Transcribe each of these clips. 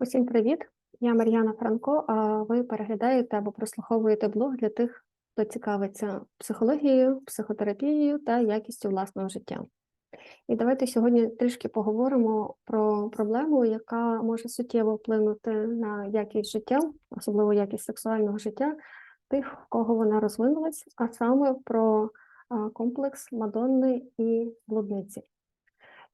Усім привіт! Я Мар'яна Франко. А ви переглядаєте або прослуховуєте блог для тих, хто цікавиться психологією, психотерапією та якістю власного життя. І давайте сьогодні трішки поговоримо про проблему, яка може суттєво вплинути на якість життя, особливо якість сексуального життя, тих, в кого вона розвинулась, а саме про комплекс Мадонни і блудниці.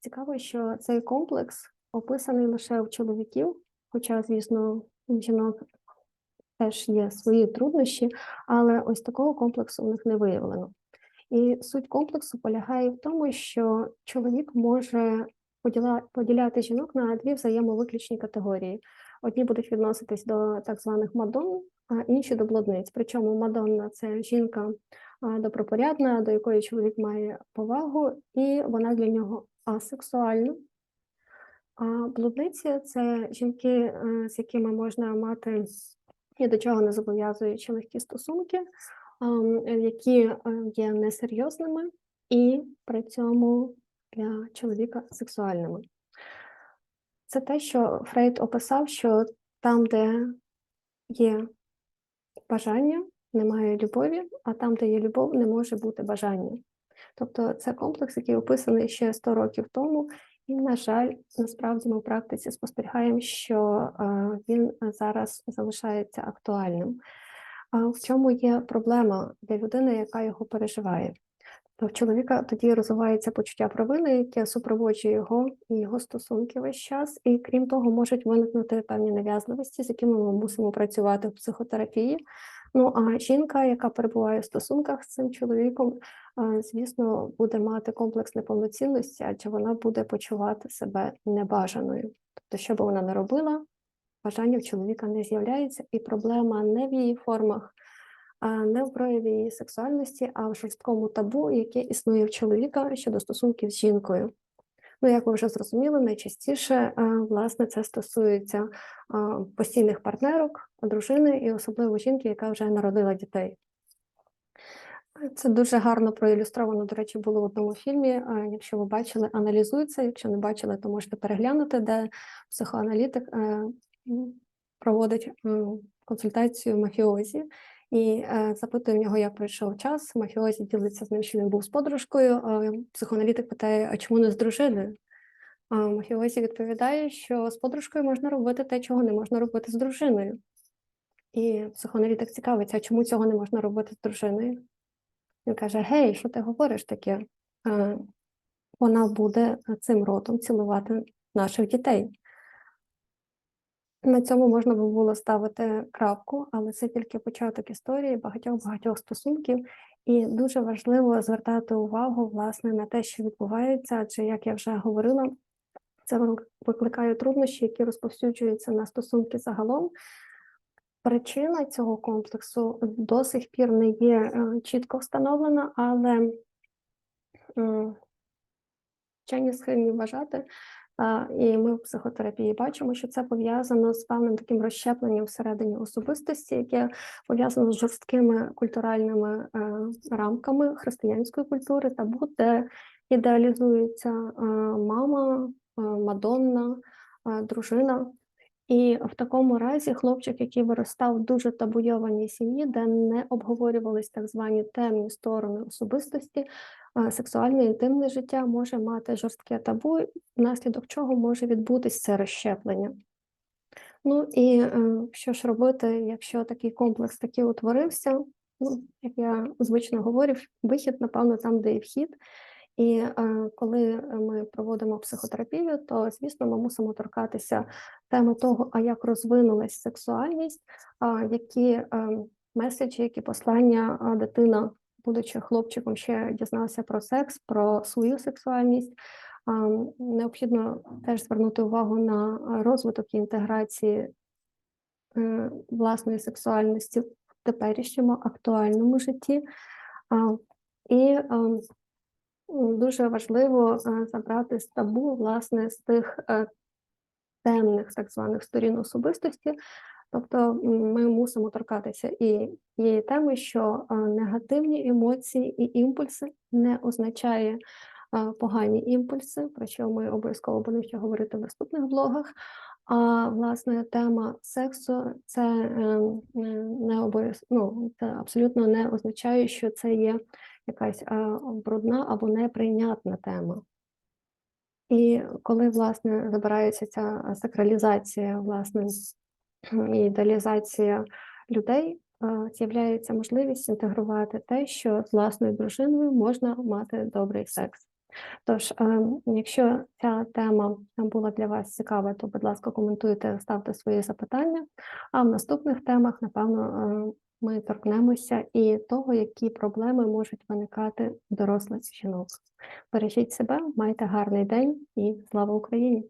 Цікаво, що цей комплекс описаний лише у чоловіків, хоча, звісно, у жінок теж є свої труднощі, але ось такого комплексу у них не виявлено. І суть комплексу полягає в тому, що чоловік може поділяти жінок на дві взаємовиключні категорії. Одні будуть відноситись до так званих мадон, а інші до блудниць. Причому мадонна це жінка добропорядна, до якої чоловік має повагу, і вона для нього асексуальна. Блудниці це жінки, е, з якими можна мати ні до чого не зобов'язуючи легкі стосунки, які е, є несерйозними і при цьому для чоловіка сексуальними. Це те, що Фрейд описав, що там, де є бажання, немає любові, а там, де є любов, не може бути бажання. Тобто це комплекс, який описаний ще 100 років тому, і, на жаль, насправді ми в практиці спостерігаємо, що він зараз залишається актуальним. В чому є проблема для людини, яка його переживає? То в чоловіка тоді розвивається почуття провини, яке супроводжує його і його стосунки весь час, і крім того, можуть виникнути певні нав'язливості, з якими ми мусимо працювати в психотерапії. Ну а жінка, яка перебуває в стосунках з цим чоловіком, звісно, буде мати комплекс неповноцінності, адже вона буде почувати себе небажаною. Тобто, що би вона не робила, бажання в чоловіка не з'являється, і проблема не в її формах, не в прояві її сексуальності, а в жорсткому табу, яке існує в чоловіка щодо стосунків з жінкою. Ну, як ви вже зрозуміли, найчастіше власне це стосується постійних партнерок, дружини і особливо жінки, яка вже народила дітей. Це дуже гарно проілюстровано, до речі, було в одному фільмі. Якщо ви бачили, аналізується. Якщо не бачили, то можете переглянути, де психоаналітик е, проводить консультацію мафіозі і е, запитує в нього, як пройшов час. Мафіозі ділиться з ним, що він був з подружкою. Психоаналітик питає, а чому не з дружиною? А Мафіозі відповідає, що з подружкою можна робити те, чого не можна робити з дружиною. І психоаналітик цікавиться, а чому цього не можна робити з дружиною? Він каже: Гей, що ти говориш таке? Вона буде цим ротом цілувати наших дітей. На цьому можна би було ставити крапку, але це тільки початок історії багатьох-багатьох стосунків, і дуже важливо звертати увагу власне на те, що відбувається, адже, як я вже говорила, це викликає труднощі, які розповсюджуються на стосунки загалом. Причина цього комплексу до сих пір не є е, чітко встановлена, але вчені схильні вважати, і ми в психотерапії бачимо, що це пов'язано з певним таким розщепленням всередині особистості, яке пов'язано з жорсткими культуральними е, рамками християнської культури, табу, де ідеалізується е, мама, мадонна, дружина. І в такому разі хлопчик, який виростав в дуже табуйованій сім'ї, де не обговорювались так звані темні сторони особистості, сексуальне інтимне життя може мати жорстке табу, внаслідок чого може відбутись це розщеплення. Ну і е, що ж робити, якщо такий комплекс таки утворився? Ну, як я звично говорю, вихід, напевно, там, де і вхід. І е, коли ми проводимо психотерапію, то звісно ми мусимо торкатися теми того, а як розвинулась сексуальність, а які е, меседжі, які послання дитина, будучи хлопчиком, ще дізнався про секс, про свою сексуальність. Необхідно теж звернути увагу на розвиток і інтеграції е, власної сексуальності в теперішньому актуальному житті. І дуже важливо е, забрати з табу, власне, з тих е, темних так званих сторін особистості. Тобто ми мусимо торкатися і тієї теми, що е, негативні емоції і імпульси не означає погані імпульси, про що ми обов'язково будемо ще говорити в наступних блогах. А власне тема сексу це е, не- не обов'яз... ну, це абсолютно не означає, що це є якась е, брудна або неприйнятна тема. І коли власне забирається ця сакралізація, власне, і ідеалізація людей, з'являється можливість інтегрувати те, що з власною дружиною можна мати добрий секс. Тож, е, якщо ця тема була для вас цікава, то, будь ласка, коментуйте, ставте свої запитання. А в наступних темах, напевно, е, ми торкнемося і того, які проблеми можуть виникати дорослих жінок. Бережіть себе, майте гарний день і слава Україні!